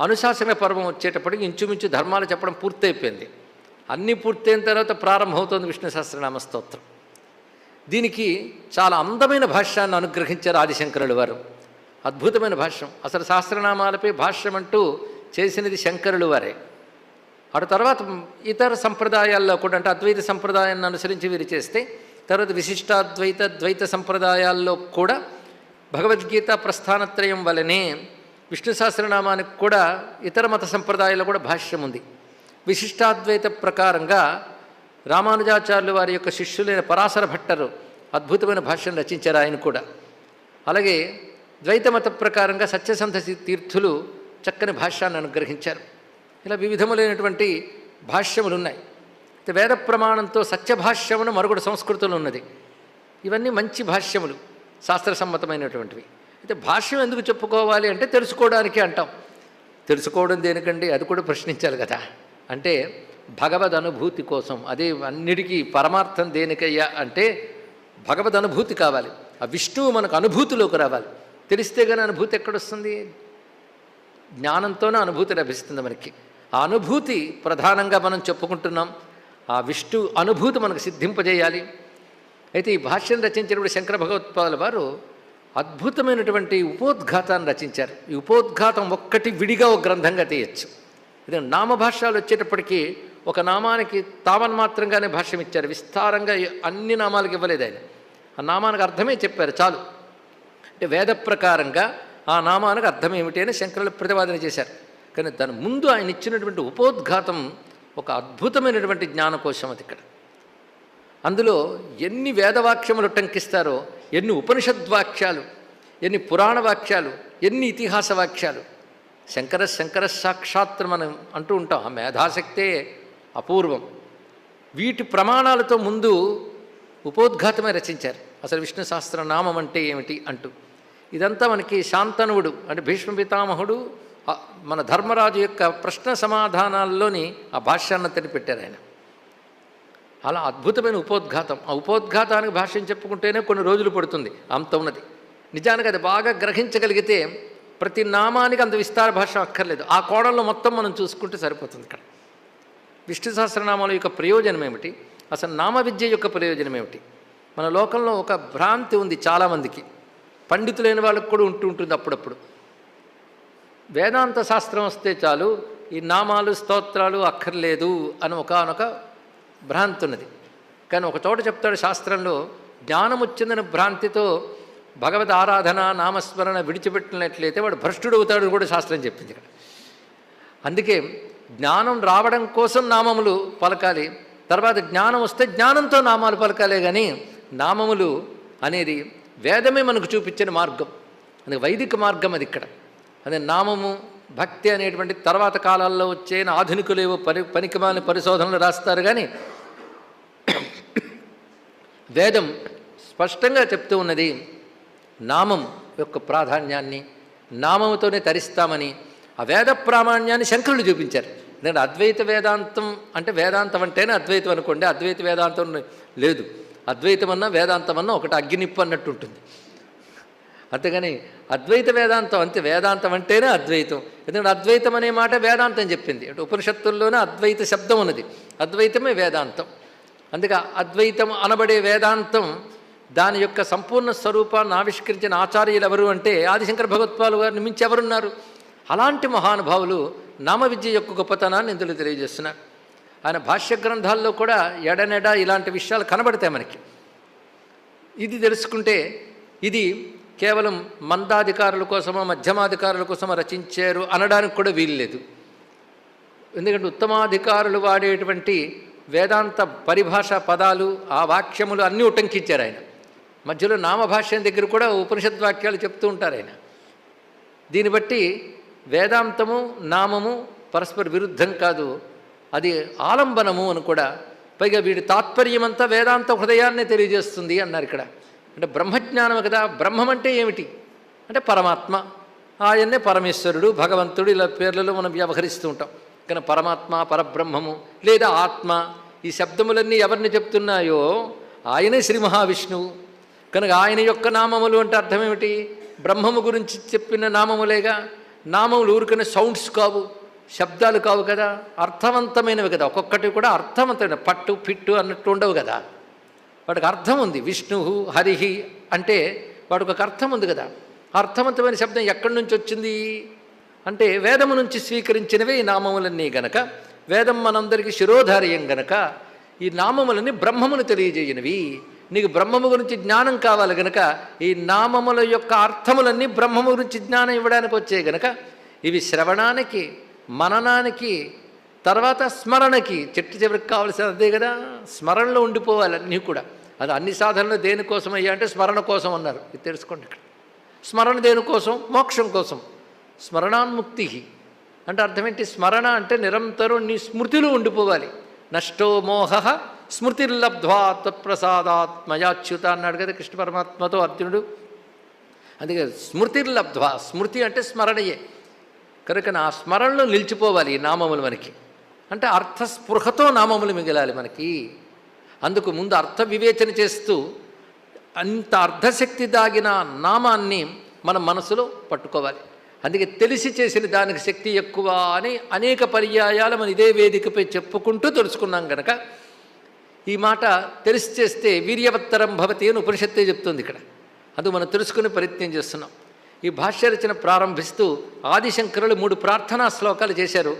అనుశాసన పర్వం వచ్చేటప్పటికి ఇంచుమించు ధర్మాలు చెప్పడం పూర్తయిపోయింది. అన్నీ పూర్తయిన తర్వాత ప్రారంభమవుతోంది విష్ణు సహస్రనామ స్తోత్రం. దీనికి చాలా అందమైన భాష్యాన్ని అనుగ్రహించారు ఆదిశంకరులు వారు. అద్భుతమైన భాష్యం. అసలు సహస్రనామాలపై భాష్యం అంటూ చేసినది శంకరులు వారే. అటు తర్వాత ఇతర సంప్రదాయాల్లో కూడా అంటే అద్వైత సంప్రదాయాన్ని అనుసరించి వీరు చేస్తే తర్వాత విశిష్టాద్వైత ద్వైత సంప్రదాయాల్లో కూడా భగవద్గీత ప్రస్థానత్రయం వలనే విష్ణు సహస్రనామానికి కూడా ఇతర మత సంప్రదాయాల్లో కూడా భాష్యం ఉంది. విశిష్టాద్వైత ప్రకారంగా రామానుజాచార్యులు వారి యొక్క శిష్యులైన పరాశర భట్టరు అద్భుతమైన భాష్యం రచించారు ఆయన కూడా. అలాగే ద్వైత మత ప్రకారంగా సత్యసంధ తీర్థులు చక్కని భాష్యాన్ని అనుగ్రహించారు. ఇలా వివిధములైనటువంటి భాష్యములు ఉన్నాయి అయితే వేద ప్రమాణంతో సత్యభాష్యమును మరొకటి సంస్కృతంలో ఉన్నది. ఇవన్నీ మంచి భాష్యములు శాస్త్రసమ్మతమైనటువంటివి. అయితే భాష్యం ఎందుకు చెప్పుకోవాలి అంటే తెలుసుకోవడానికి అంటాం. తెలుసుకోవడం దేనికండి? అది కూడా ప్రశ్నించాలి కదా. అంటే భగవద్ అనుభూతి కోసం అదే అన్నిటికీ పరమార్థం దేనికయ్యా అంటే భగవద్ అనుభూతి కావాలి. ఆ విష్ణువు మనకు అనుభూతిలోకి రావాలి. తెలిస్తే కానీ అనుభూతి ఎక్కడొస్తుంది? జ్ఞానంతోనే అనుభూతి లభిస్తుంది మనకి. ఆ అనుభూతి ప్రధానంగా మనం చెప్పుకుంటున్నాం. ఆ విష్ణు అనుభూతి మనకు సిద్ధింపజేయాలి. అయితే ఈ భాష్యం రచించినప్పుడు శంకర భగవత్పాదుల వారు అద్భుతమైనటువంటి ఉపోద్ఘాతాన్ని రచించారు. ఈ ఉపోద్ఘాతం ఒక్కటి విడిగా ఒక గ్రంథంగా తీయచ్చు. ఇది నామభాష్యాలు వచ్చేటప్పటికీ ఒక నామానికి తావన్మాత్రంగానే భాష్యం ఇచ్చారు. విస్తారంగా అన్ని నామాలకు ఇవ్వలేదు ఆయన. ఆ నామానికి అర్థమే చెప్పారు చాలు. అంటే వేద ప్రకారంగా ఆ నామానికి అర్థం ఏమిటి అని శంకరులు ప్రతిపాదన చేశారు. కానీ దాని ముందు ఆయన ఇచ్చినటువంటి ఉపోద్ఘాతం ఒక అద్భుతమైనటువంటి జ్ఞానకోశం అది ఇక్కడ. అందులో ఎన్ని వేదవాక్యములు టంకిస్తారో ఎన్ని ఉపనిషద్వాక్యాలు ఎన్ని పురాణ వాక్యాలు ఎన్ని ఇతిహాస వాక్యాలు శంకర శంకర సాక్షాత్రం మనం అంటూ ఉంటాం ఆ మేధాశక్తే అపూర్వం. వీటి ప్రమాణాలతో ముందు ఉపోద్ఘాతమై రచించారు. అసలు విష్ణు సహస్ర నామం అంటే ఏమిటి అంటూ. ఇదంతా మనకి శాంతనువుడు అంటే భీష్మ పితామహుడు మన ధర్మరాజు యొక్క ప్రశ్న సమాధానాల్లోని ఆ భాష్యాన్ని తెలిపెట్టారు ఆయన. అలా అద్భుతమైన ఉపోద్ఘాతం. ఆ ఉపోద్ఘాతానికి భాష్యం చెప్పుకుంటేనే కొన్ని రోజులు పడుతుంది. అంత ఉన్నది. నిజానికి అది బాగా గ్రహించగలిగితే ప్రతి నామానికి అంత విస్తార భాష అక్కర్లేదు. ఆ కోణంలో మొత్తం మనం చూసుకుంటే సరిపోతుంది ఇక్కడ. విష్ణు సహస్రనామాల యొక్క ప్రయోజనం ఏమిటి? అసలు నామ విద్య యొక్క ప్రయోజనం ఏమిటి? మన లోకంలో ఒక భ్రాంతి ఉంది చాలామందికి. పండితులైన వాళ్ళకు కూడా ఉంటూ ఉంటుంది అప్పుడప్పుడు. వేదాంత శాస్త్రం వస్తే చాలు ఈ నామాలు స్తోత్రాలు అక్కర్లేదు అని ఒకనొక భ్రాంతి ఉన్నది కానీ ఒక చోట చెప్తాడు శాస్త్రంలో జ్ఞానముచ్చిందని భ్రాంతితో భగవద్ ఆరాధన నామస్మరణ విడిచిపెట్టినట్లయితే వాడు భ్రష్టుడు అవుతాడు కూడా శాస్త్రం చెప్పింది ఇక్కడ. అందుకే జ్ఞానం రావడం కోసం నామములు పలకాలి. తర్వాత జ్ఞానం వస్తే జ్ఞానంతో నామాలు పలకాలే కానీ నామములు అనేది వేదమే మనకు చూపించిన మార్గం. అది వైదిక మార్గం అది ఇక్కడ. అదే నామము భక్తి అనేటువంటి తర్వాత కాలాల్లో వచ్చే ఆధునికులేవో పని పనికిమాలిన పరిశోధనలు రాస్తారు కానీ వేదం స్పష్టంగా చెప్తూ ఉన్నది నామం యొక్క ప్రాధాన్యాన్ని నామముతోనే తరిస్తామని ఆ వేద ప్రామాణ్యాన్ని శంకరులు చూపించారు. ఎందుకంటే అద్వైత వేదాంతం అంటే వేదాంతం అంటేనే అద్వైతం అనుకోండి అద్వైత వేదాంతం లేదు. అద్వైతం అన్నా వేదాంతం అన్నా ఒకటి అగ్గినిప్పు అన్నట్టు ఉంటుంది. అంతేగాని అద్వైత వేదాంతం అంతే వేదాంతం అంటేనే అద్వైతం. ఎందుకంటే అద్వైతం అనే మాట వేదాంతం చెప్పింది. ఉపనిషత్తుల్లోనే అద్వైత శబ్దం ఉన్నది. అద్వైతమే వేదాంతం. అందుకే అద్వైతం అనబడే వేదాంతం దాని యొక్క సంపూర్ణ స్వరూపాన్ని ఆవిష్కరించిన ఆచార్యులు ఎవరు అంటే ఆదిశంకర భగవత్పాలు గారిని మించి ఎవరున్నారు? అలాంటి మహానుభావులు నామ విద్య యొక్క గొప్పతనాన్ని ఇందులో తెలియజేస్తున్నారు. ఆయన భాష్య గ్రంథాల్లో కూడా ఎడనెడ ఇలాంటి విషయాలు కనబడతాయి మనకి. ఇది తెలుసుకుంటే ఇది కేవలం మందాధికారుల కోసమో మధ్యమాధికారుల కోసమో రచించారు అనడానికి కూడా వీల్లేదు ఎందుకంటే ఉత్తమాధికారులు వాడేటువంటి వేదాంత పరిభాష పదాలు ఆ వాక్యములు అన్నీ ఉటంకించారు ఆయన. మధ్యలో నామభాష్యం దగ్గర కూడా ఉపనిషత్ వాక్యాలు చెప్తూ ఉంటారు ఆయన. దీన్ని బట్టి వేదాంతము నామము పరస్పర విరుద్ధం కాదు. అది ఆలంబనము అని కూడా పైగా వీడి తాత్పర్యమంతా వేదాంత హృదయాన్నే తెలియజేస్తుంది అన్నారు ఇక్కడ. అంటే బ్రహ్మజ్ఞానం కదా బ్రహ్మం అంటే ఏమిటి? అంటే పరమాత్మ. ఆయన్నే పరమేశ్వరుడు భగవంతుడు ఇలా పేర్లలో మనం వ్యవహరిస్తూ ఉంటాం. కానీ పరమాత్మ పరబ్రహ్మము లేదా ఆత్మ ఈ శబ్దములన్నీ ఎవరిని చెప్తున్నాయో ఆయనే శ్రీ మహావిష్ణువు. కనుక ఆయన యొక్క నామములు అంటే అర్థం ఏమిటి? బ్రహ్మము గురించి చెప్పిన నామములేగా నామములు ఊరికనే సౌండ్స్ కావు శబ్దాలు కావు కదా అర్థవంతమైనవి కదా. ఒక్కొక్కటి కూడా అర్థవంతమైన పట్టు పిట్టు అన్నట్టు ఉండవు కదా. వాడికి అర్థం ఉంది. విష్ణువు హరిహి అంటే వాడికి ఒక అర్థం ఉంది కదా. అర్థవంతమైన శబ్దం ఎక్కడి నుంచి వచ్చింది? అంటే వేదము నుంచి స్వీకరించినవే ఈ నామములన్నీ గనక వేదం మనందరికీ శిరోధార్యం గనక ఈ నామములన్నీ బ్రహ్మమును తెలియజేయనివి. నీకు బ్రహ్మము గురించి జ్ఞానం కావాలి గనక ఈ నామముల యొక్క అర్థములన్నీ బ్రహ్మము గురించి జ్ఞానం ఇవ్వడానికి వచ్చాయి గనక ఇవి శ్రవణానికి మననానికి తర్వాత స్మరణకి చెట్టు చివరికి కావాల్సిన అదే కదా స్మరణలో ఉండిపోవాలి అన్నీ కూడా. అది అన్ని సాధనలు దేనికోసం అయ్యా అంటే స్మరణ కోసం అన్నారు. ఇది తెలుసుకోండి ఇక్కడ. స్మరణ దేనికోసం? మోక్షం కోసం. స్మరణాన్ముక్తి అంటే అర్థమేంటి? స్మరణ అంటే నిరంతరం నీ స్మృతిలో ఉండిపోవాలి. నష్టో మోహ స్మృతిర్లబ్ధ్వా తత్ప్రసాదాత్మయాచ్యుత అన్నాడు కదా కృష్ణ పరమాత్మతో అర్జునుడు. అందుకే స్మృతిర్లబ్ధ్వా స్మృతి అంటే స్మరణయే. కనుక నా స్మరణలో నిలిచిపోవాలి ఈ నామములు మనకి. అంటే అర్థస్పృహతో నామములు మిగలాలి మనకి. అందుకు ముందు అర్థ వివేచన చేస్తూ అంత అర్ధశక్తి దాగిన నామాన్ని మన మనసులో పట్టుకోవాలి. అందుకే తెలిసి చేసిన దానికి శక్తి ఎక్కువ అని అనేక పర్యాయాలు మనం ఇదే వేదికపై చెప్పుకుంటూ తెలుసుకున్నాం గనక. ఈ మాట తెలిసి చేస్తే వీర్యవత్తరం భవతి అని ఉపనిషత్తే చెప్తుంది ఇక్కడ. అది మనం తెలుసుకునే ప్రయత్నం చేస్తున్నాం. ఈ భాష్య రచన ప్రారంభిస్తూ ఆదిశంకరులు మూడు ప్రార్థనా శ్లోకాలు చేశారు.